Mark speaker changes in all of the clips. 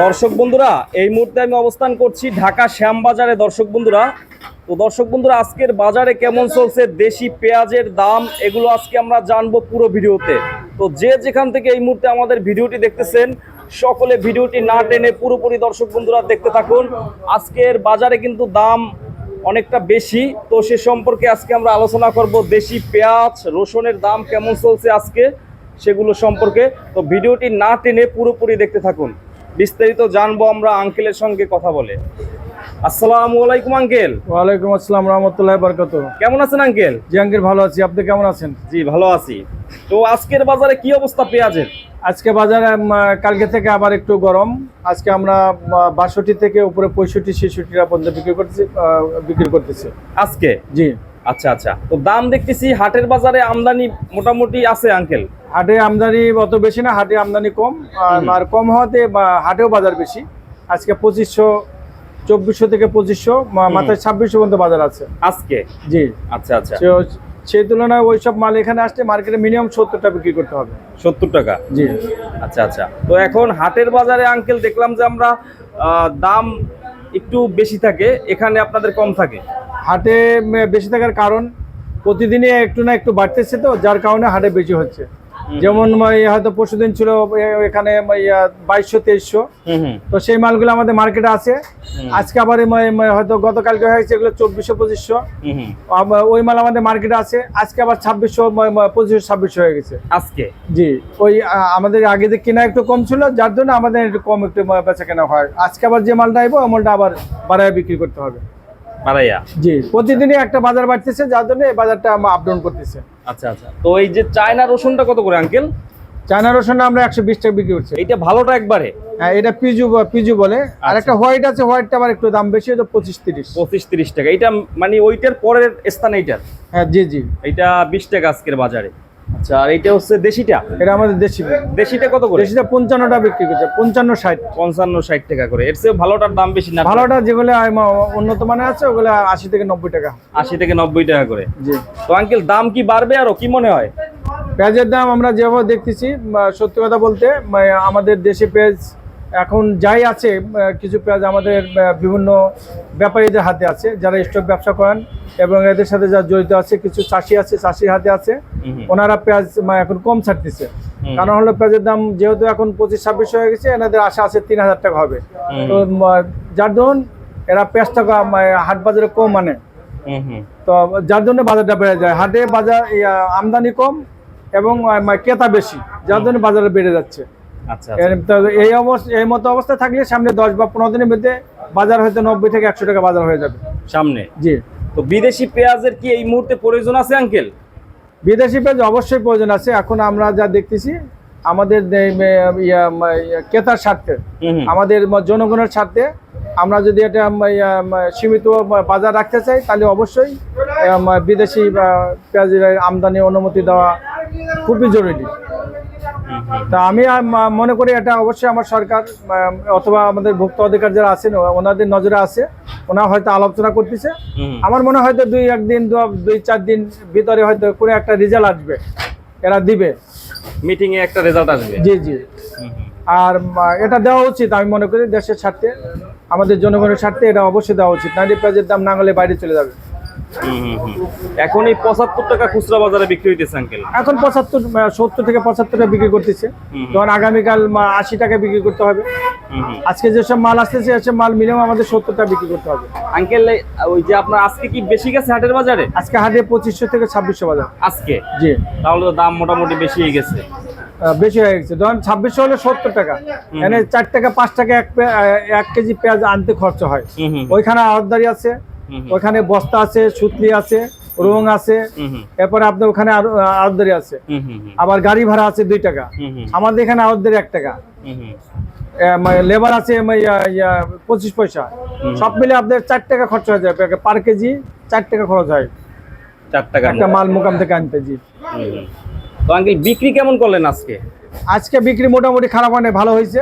Speaker 1: দর্শক বন্ধুরা, এই মুহূর্তে আমি অবস্থান করছি ঢাকা শ্যামবাজারে। দর্শক বন্ধুরা, তো দর্শক বন্ধুরা, আজকের বাজারে কেমন চলছে? দেশি পেঁয়াজের দাম, এগুলো আজকে আমরা জানব পুরো ভিডিওতে। তো যে যেখান থেকে এই মুহূর্তে আমাদের ভিডিওটি দেখতেছেন, সকলে ভিডিওটি না টেনে পুরোপুরি দর্শক বন্ধুরা দেখতে থাকুন। আজকের বাজারে কিন্তু দাম অনেকটা বেশি, তো সে সম্পর্কে আজকে আমরা আলোচনা করব দেশি পেঁয়াজ, রসুনের দাম কেমন চলছে আজকে, সেগুলো সম্পর্কে। তো ভিডিওটি না টেনে পুরোপুরি দেখতে থাকুন। বিস্তারিত জানব আমরা আঙ্কেলের সঙ্গে কথা বলে। আসসালামু আলাইকুম আঙ্কেল।
Speaker 2: ওয়ালাইকুম আসসালাম রহমতুল্লাহ বরকত
Speaker 1: কেমন আছেন আঙ্কেল?
Speaker 2: জি আঙ্কেল ভালো আছি। আপনি কেমন আছেন?
Speaker 1: জি ভালো আছি। তো আজকের বাজারে কি অবস্থা পেঁয়াজের?
Speaker 2: আজকে বাজারে কালকে থেকে আবার একটু গরম। আজকে আমরা বাষট্টি থেকে উপরে পঁয়ষট্টি ছেষট্টি টাকা পর্যন্ত বিক্রি করতেছি বিক্রি করতেছি।
Speaker 1: আজকে?
Speaker 2: জি।
Speaker 1: আচ্ছা আচ্ছা। তো দাম দেখতেছি হাটের বাজারে আমদানি মোটামুটি আছে আঙ্কেল।
Speaker 2: হাটে আমদানি অত বেশি না হাটে আমদানি কম। আর- কম হওয়াতে হাটেও বাজার বেশি। আজকে পঁচিশশো চব্বিশশো থেকে পঁচিশশো মাথায় ছাব্বিশশো পর্যন্ত বাজার আছে।
Speaker 1: আজকে?
Speaker 2: জি।
Speaker 1: আচ্ছা আচ্ছা।
Speaker 2: সেই তুলনায় ওইসব মাল এখানে আসলে মার্কেটে মিনিমাম সত্তরটা বিক্রি করতে হবে।
Speaker 1: সত্তর টাকা?
Speaker 2: জি।
Speaker 1: আচ্ছা আচ্ছা। তো এখন হাটের বাজারে আঙ্কেল দেখলাম যে আমরা দাম একটু বেশি থাকে এখানে আপনাদের কম থাকে?
Speaker 2: হাটে বেশি থাকার কারণ প্রতিদিনই একটু না একটু বাড়তেছে তো যার কারণে হাটে বেশি হচ্ছে। যেমন হয়তো পরশুদিন ছিল এখানে বাইশশো তেইশশো। তো সেই মালগুলো আমাদের মার্কেটে আছে। আজকে আবার হয়তো গতকালকে হয়েছে এগুলো চব্বিশশো পঁচিশশো। ওই মাল আমাদের মার্কেটে আছে আজকে আবার ছাব্বিশশো পঁচিশশো ছাব্বিশশো হয়ে গেছে।
Speaker 1: আজকে?
Speaker 2: জি ওই আমাদের আগে যে কেনা একটু কম ছিল যার জন্য আমাদের একটু কম একটু বেচা কেনা হয়। আজকে আবার যে মালটা আইবো ওই মালটা আবার বাড়ায় বিক্রি করতে হবে। জি প্রতিদিনই একটা বাজার বাড়তেছে যার জন্য এই বাজারটা আপ ডাউন করতেছে।
Speaker 1: আচ্ছা আচ্ছা। তো এই যে চায়না রসুনটা কত করে আঙ্কেল
Speaker 2: চায়না রসুন আমরা একশো বিশ টাকা বিক্রি করছি।
Speaker 1: এইটা ভালোটা একবারে?
Speaker 2: হ্যাঁ এটা পিজু পিজু বলে। আর একটা হোয়াইট আছে হোয়াইটটা আবার একটু দাম বেশি তো পঁচিশ তিরিশ।
Speaker 1: পঁচিশ তিরিশ টাকা। এটা মানে ওইটার পরের স্থান এইটার?
Speaker 2: হ্যাঁ জি জি।
Speaker 1: বিশ টাকা আজকের বাজারে। আচ্ছা আর এইটা হচ্ছে দেশিটা?
Speaker 2: এটা আমাদের দেশি।
Speaker 1: দেশিটা কত করে?
Speaker 2: দেশিটা পঞ্চান্নটা বিক্রি করছে পঞ্চান্ন ষাট।
Speaker 1: পঞ্চান্ন ষাট টাকা করে। এর চেয়ে ভালোটার দাম বেশি না?
Speaker 2: ভালোটা যেগুলো উন্নত মানের আছে ওগুলো আশি থেকে নব্বই টাকা।
Speaker 1: আশি থেকে নব্বই টাকা করে।
Speaker 2: জি।
Speaker 1: তো আঙ্কেল দাম কি বাড়বে আরও? কি মনে হয়?
Speaker 2: পেঁয়াজের দাম আমরা যেভাবে দেখতেছি সত্যি কথা বলতে আমাদের দেশে পেঁয়াজ এখন যাই আছে কিছু পেঁয়াজ আমাদের বিভিন্ন ব্যাপারীদের হাতে আছে যারা স্টক ব্যবসা করেন এবং এদের সাথে যারা জড়িত আছে কিছু চাষি আছে চাষির হাতে আছে। ওনারা পেঁয়াজ এখন কম ছাড়তেছে। কারণ হলো পেঁয়াজের দাম যেহেতু এখন পঁচিশ ছাব্বিশ হয়ে গেছে এনাদের আশা আছে তিন হাজার টাকা হবে। তো যার ধরুন এরা পেঁয়াজটা হাট বাজারে কম মানে তো যার জন্য বাজারটা বেড়ে যায় হাটে বাজার আমদানি কম এবং ক্রেতা বেশি যার জন্য বাজারে বেড়ে যাচ্ছে। এই অবস্থা এই মতো অবস্থা থাকলে সামনে দশ বা পনেরো দিনের মধ্যে বাজার হয়তো নব্বই থেকে একশো টাকা বাজার হয়ে যাবে।
Speaker 1: সামনে?
Speaker 2: জি।
Speaker 1: তো বিদেশি পেঁয়াজের কি এই মুহূর্তে প্রয়োজন আছে আঙ্কেল?
Speaker 2: বিদেশি পেঁয়াজ অবশ্যই প্রয়োজন আছে। এখন আমরা যা দেখতেছি আমাদের ক্রেতার স্বার্থে। আমাদের জনগণের স্বার্থে আমরা যদি এটা সীমিত বাজার রাখতে চাই তাহলে অবশ্যই বিদেশি পেঁয়াজের আমদানি অনুমতি দেওয়া খুবই জরুরি। তা আমি মনে করি এটা অবশ্যই আমার সরকার অথবা আমাদের ভোক্তা অধিকার যারা আছেন ওনাদের নজরে আছে। ওনারা হয়তো আলোচনা করতেছে। আমার মনে হয়তো দুই একদিন দুই চার দিন ভিতরে হয়তো কোনো একটা রেজাল্ট আসবে। এরা দিবে।
Speaker 1: মিটিং এ একটা রেজাল্ট আসবে।
Speaker 2: জি জি। আর এটা দেওয়া উচিত আমি মনে করি দেশের স্বার্থে। আমাদের জনগণের স্বার্থে এটা অবশ্যই দেওয়া উচিত। নাইলে পেঁয়াজের দাম না হলে বাইরে চলে যাবে।
Speaker 1: এখন এই পঁচাত্তর টাকা খুচরা বাজারে বিক্রি হইতেছে আঙ্কেল
Speaker 2: এখন পঁচাত্তর সত্তর থেকে পঁচাত্তর টাকা বিক্রি করতেছে। তখন আগামীকাল আশি টাকা বিক্রি করতে হবে। আজকে যেসব মাল আসতেছে সেসব মাল মিনিমাম আমাদের সত্তর টাকা বিক্রি করতে হবে।
Speaker 1: আঙ্কেল ওই যে আপনার আজকে কি বেশি গেছে হাটের বাজারে?
Speaker 2: আজকে হাটে পঁচিশশো থেকে ছাব্বিশশো বাজার।
Speaker 1: আজকে?
Speaker 2: জি।
Speaker 1: তাহলে তো দাম মোটামুটি বেশি হয়ে গেছে।
Speaker 2: বেশি হয়ে গেছে। ধরেন ছাব্বিশশো হলে সত্তর টাকা। এখানে চার টাকা পাঁচ টাকা এক কেজি পেঁয়াজ আনতে খরচ হয়। ওইখানে আড়তদারি আছে।
Speaker 1: হুম।
Speaker 2: বস্তা আছে সুতলি আছে রং আছে। এরপরে আপনার ওখানে আরো- আড়তদারি আছে। আবার গাড়ি ভাড়া আছে দুই টাকা। আমাদের এখানে আড়তদারি এক টাকা। লেবার আছে পঁচিশ পয়সা। সব মিলে আপনার চার টাকা খরচ হয়ে যায়। পার কেজি চার টাকা খরচ হয়।
Speaker 1: চার টাকা
Speaker 2: একটা মাল মোকাম থেকে আনতে জি।
Speaker 1: তো আঙ্কেল বিক্রি কেমন করলেন আজকে?
Speaker 2: আজকে বিক্রি মোটামুটি খারাপ হয় ভালো হয়েছে।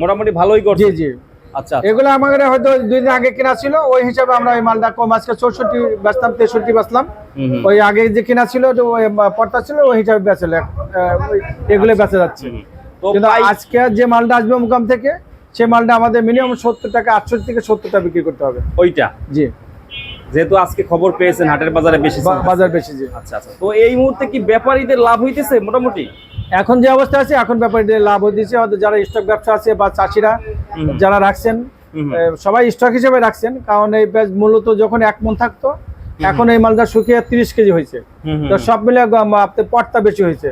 Speaker 1: মোটামুটি ভালোই
Speaker 2: জি
Speaker 1: করছে।
Speaker 2: জি।
Speaker 1: আচ্ছা।
Speaker 2: এগুলো আমাদের হয়তো দুই দিন আগে কেনা ছিল ওই হিসাবে আমরা ওই মালটা কম আজকে চৌষট্টি বেচলাম তেষট্টি বেচলাম। ওই আগে যে কেনা ছিল পর্তা ছিল ওই হিসাবে বেচে এগুলো বেচা যাচ্ছে। কিন্তু আজকে যে মালটা আসবে মুকাম থেকে সেই মালটা আমাদের মিনিমাম সত্তর টাকা আটষট্টি থেকে সত্তর টাকা বিক্রি করতে হবে।
Speaker 1: ওইটা?
Speaker 2: জি।
Speaker 1: যেহেতু আজকে খবর পেয়েছেন হাটের বাজারে বেশি
Speaker 2: বাজার বেশি জি।
Speaker 1: আচ্ছা আচ্ছা। তো এই মুহূর্তে কি ব্যাপারীদের লাভ হইতেছে মোটামুটি?
Speaker 2: এখন যে অবস্থা আছে এখন ব্যাপারে লাভ হয়েছে। হয়তো যারা স্টক ব্যবসা আছে বা চাষিরা যারা রাখছেন সবাই স্টক হিসেবে রাখছেন কারণ এই পেঁয়াজ মূলত যখন এক মন থাকতো এখন এই মালটা শুকিয়ে তিরিশ কেজি হয়েছে। তো সব মিলে আপনার পটটা বেশি হয়েছে।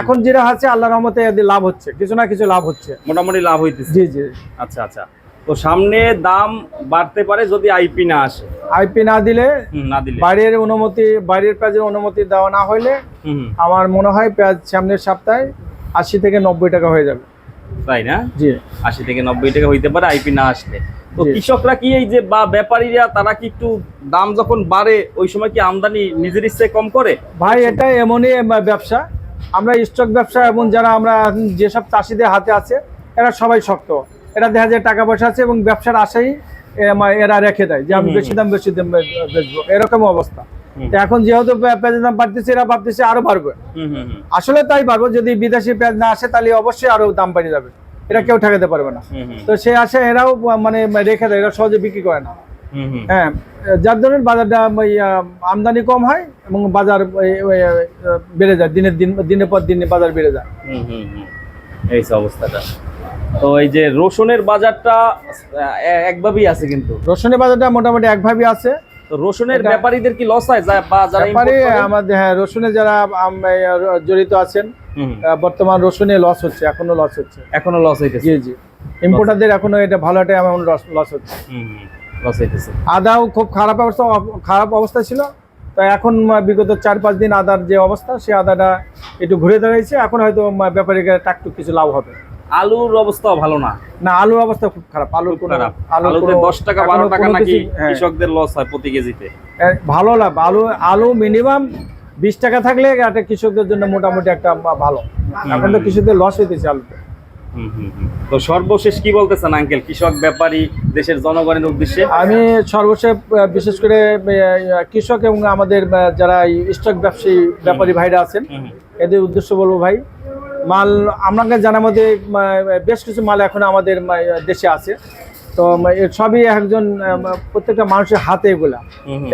Speaker 2: এখন যেটা আছে আল্লাহ রহমতে লাভ হচ্ছে। কিছু না কিছু লাভ হচ্ছে।
Speaker 1: মোটামুটি লাভ হইতেছে।
Speaker 2: জি জি।
Speaker 1: আচ্ছা আচ্ছা। তো সামনে দাম বাড়তে পারে যদি আইপি না আসে।
Speaker 2: আইপি না দিলে
Speaker 1: না দিলে।
Speaker 2: বাইরের অনুমতি বাইরের পেঁয়াজের অনুমতি দেওয়া না হলে আমার মনে হয় পেঁয়াজ সামনের সপ্তাহে আশি থেকে নব্বই টাকা হয়ে যাবে।
Speaker 1: তাই না?
Speaker 2: জি।
Speaker 1: আশি থেকে নব্বই টাকা হইতে পারে আইপি না আসলে। তো কৃষকরা কি এই যে বা ব্যাপারীরা তারা কি একটু দাম যখন বাড়ে ওই সময় কি আমদানি নিজের ইচ্ছায় কম করে?
Speaker 2: ভাই এটা এমনই ব্যবসা। আমরা স্টক ব্যবসা এবং যারা আমরা যেসব চাষিদের হাতে আছে এরা সবাই শক্ত। এরা দেখা যায় টাকা পয়সা আছে এবং ব্যবসার আশাই এরা রেখে দেয় যে আমি বেশি দাম বেশি দাম বেচবো। এরকম অবস্থা। তো এখন যেহেতু পেঁয়াজের দাম বাড়তেছে এরা ভাবতেছে আরও বাড়বে। আসলে তাই পারব যদি বিদেশি পেঁয়াজ না আসে তাহলে অবশ্যই আরও দাম বেড়ে যাবে। এরা কেউ ঠেকাতে পারবে না। তো সে আসে এরাও মানে রেখে দেয় এরা সহজে বিক্রি করে না। হ্যাঁ যার ধরনের বাজারটা আমদানি কম হয় এবং বাজার বেড়ে যায় দিনের দিন দিনের পর দিনে বাজার বেড়ে যায়।
Speaker 1: এই অবস্থাটা। তো এই যে রসুনের বাজারটা একভাবেই আছে কিন্তু।
Speaker 2: রসুনের বাজারটা মোটামুটি একভাবে আছে।
Speaker 1: তো রসুনের ব্যাপারীদের কি লস হয়? যা- বা যারা
Speaker 2: ব্যাপারে আমাদের হ্যাঁ রসুনে যারা জড়িত আছেন বর্তমান রসুনে লস হচ্ছে এখনও লস হচ্ছে।
Speaker 1: এখনও লস হইতেছে?
Speaker 2: জি জি। ইম্পোর্টারদের এখনও এটা ভালো অ্যামাউন্ট লস হচ্ছে।
Speaker 1: লস হইতেছে।
Speaker 2: আদাও খুব খারাপ অবস্থা খারাপ অবস্থা ছিল। তো এখন বিগত চার পাঁচ দিন আদার যে অবস্থা সে আদাটা একটু ঘুরে দাঁড়াইছে। এখন হয়তো ব্যাপারীকে টাকটুক কিছু লাভ হবে।
Speaker 1: আলুর অবস্থা ভালো না।
Speaker 2: না আলুর অবস্থা খুব খারাপ। আলুর
Speaker 1: খুব
Speaker 2: কোনো
Speaker 1: খারাপ। আলুতে দশ টাকা বারো টাকা নাকি
Speaker 2: হ্যাঁ,
Speaker 1: কৃষকদের লস হয় প্রতি কেজিতে।
Speaker 2: ভালো লাভ। আলু আলু মিনিমাম বিশ টাকা থাকলে একটা কৃষকদের জন্য মোটামুটি একটা ভালো। এখন তো কৃষকদের লস হইতেছে আলুতে।
Speaker 1: তো সর্বশেষ কি বলতেছেন আঙ্কেল? কৃষক ব্যাপারী দেশের জনগণের উদ্দেশ্যে?
Speaker 2: আমি সর্বশেষ বিশেষ করে কৃষক এবং আমাদের যারা স্টক ব্যবসায়ী ব্যাপারী ভাইরা আছেন এদের উদ্দেশ্য বলব ভাই মাল আপনাকে জানার মধ্যে বেশ কিছু মাল এখন আমাদের দেশে আছে। তো সবই একজন প্রত্যেকটা মানুষের হাতে এগুলা।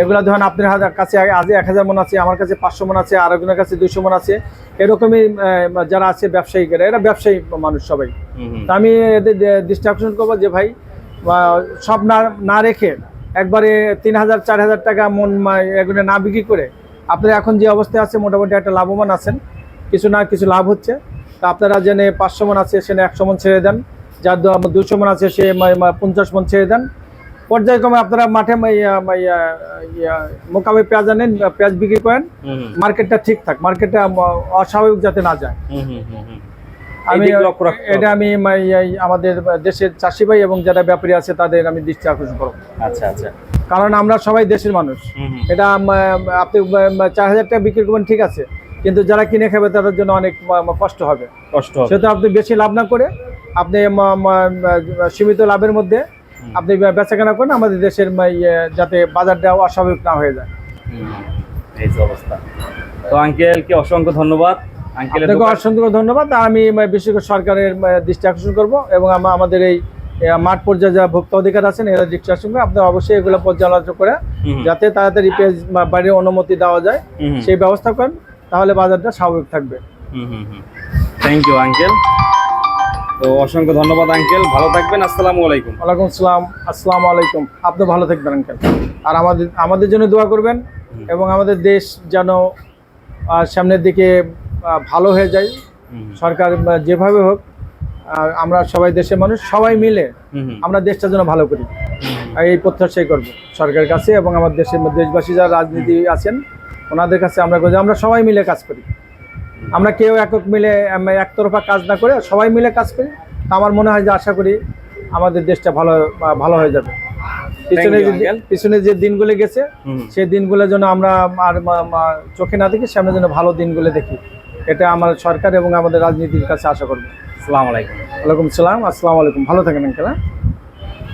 Speaker 2: এগুলা ধরেন আপনার হাতে কাছে আজ এক হাজার মন আছে আমার কাছে পাঁচশো মন আছে আর একজনের কাছে দুইশো মন আছে এরকমই যারা আছে ব্যবসায়িকেরা এরা ব্যবসায়ী মানুষ সবাই। আমি এদের দৃষ্টি আকর্ষণ করব যে ভাই সব না না রেখে একবারে তিন হাজার চার হাজার টাকা মন এগুলো না বিক্রি করে আপনারা এখন যে অবস্থায় আছে মোটামুটি একটা লাভবান আছেন। কিছু না কিছু লাভ হচ্ছে। তা আপনারা জেনে পাঁচশো মন আছে সে একশো মন ছেড়ে দেন। যার দুশো মন আছে সে পঞ্চাশ মন ছেড়ে দেন। পর্যায়ক্রমে আপনারা মাঠে মা- মা- মোকামে পেঁয়াজ আনেন পেঁয়াজ বিক্রি করেন। মার্কেটটা ঠিক থাক মার্কেটটা অস্বাভাবিক যাতে না যায়। আমি। এটা আমি আমাদের দেশের চাষি ভাই এবং যারা ব্যাপারী আছে তাদের আমি দৃষ্টি আকর্ষণ করব।
Speaker 1: আচ্ছা আচ্ছা।
Speaker 2: কারণ আমরা সবাই দেশের মানুষ। এটা আপনি চার হাজার টাকা বিক্রি করবেন ঠিক আছে। কিন্তু যারা কিনে খাবে তাদের জন্য অনেক কষ্ট হবে।
Speaker 1: কষ্ট।
Speaker 2: সেহেতু আপনি বেশি লাভ না করে আপনি সীমিত লাভের মধ্যে। আপনি বেচাকেনা করেন আমাদের দেশের ইয়ে, যাতে বাজারটা অস্বাভাবিক না হয়ে যায়।
Speaker 1: এই যে অবস্থা। তো আঙ্কেলকে অসংখ্য ধন্যবাদ। আঙ্কেলের
Speaker 2: আপনাকে অসংখ্য ধন্যবাদ। আমি বিশেষ করে সরকারের দৃষ্টি আকর্ষণ করব এবং আমা- আমাদের এই মাঠ পর্যায়ে যারা ভোক্তা অধিকার আছেন এরা দৃষ্টি আকর্ষণ করে আপনারা অবশ্যই এগুলো পর্যালোচনা করে যাতে তাড়াতাড়ি পেঁয়াজ বা বাইরের অনুমতি দেওয়া যায়। সেই ব্যবস্থা করেন তাহলে বাজারটা স্বাভাবিক থাকবে।
Speaker 1: থ্যাংক ইউ আঙ্কেল তো অসংখ্য ধন্যবাদ আঙ্কেল। ভালো থাকবেন আসসালামু আলাইকুম।
Speaker 2: ওয়ালাইকুম আসসালাম আসসালামু আলাইকুম। আপনি ভালো থাকবেন আঙ্কেল। আর আমাদের আমাদের জন্য দোয়া করবেন এবং আমাদের দেশ যেন সামনের দিকে ভালো হয়ে যায়। সরকার যেভাবে হোক আর আমরা সবাই দেশের মানুষ সবাই মিলে আমরা দেশটা যেন ভালো করি। এই প্রত্যাশাই করব সরকারের কাছে এবং আমার দেশের দেশবাসী যারা রাজনীতি আছেন ওনাদের কাছে আমরা আমরা সবাই মিলে কাজ করি। আমরা কেউ একক মিলে একতরফা কাজ না করে সবাই মিলে কাজ করি। তা আমার মনে হয় যে আশা করি আমাদের দেশটা ভালো ভালো হয়ে যাবে। পিছনে. পিছনে যে দিনগুলো গেছে সেই দিনগুলো যেন আমরা আর চোখে না দেখি সামনে যেন ভালো দিনগুলো দেখি। এটা আমার সরকার এবং আমাদের রাজনীতির কাছে আশা করব।
Speaker 1: আসসালামু আলাইকুম।
Speaker 2: ওয়ালাইকুম সালাম আসসালামু আলাইকুম। ভালো থাকেন আঙ্কেল হ্যাঁ?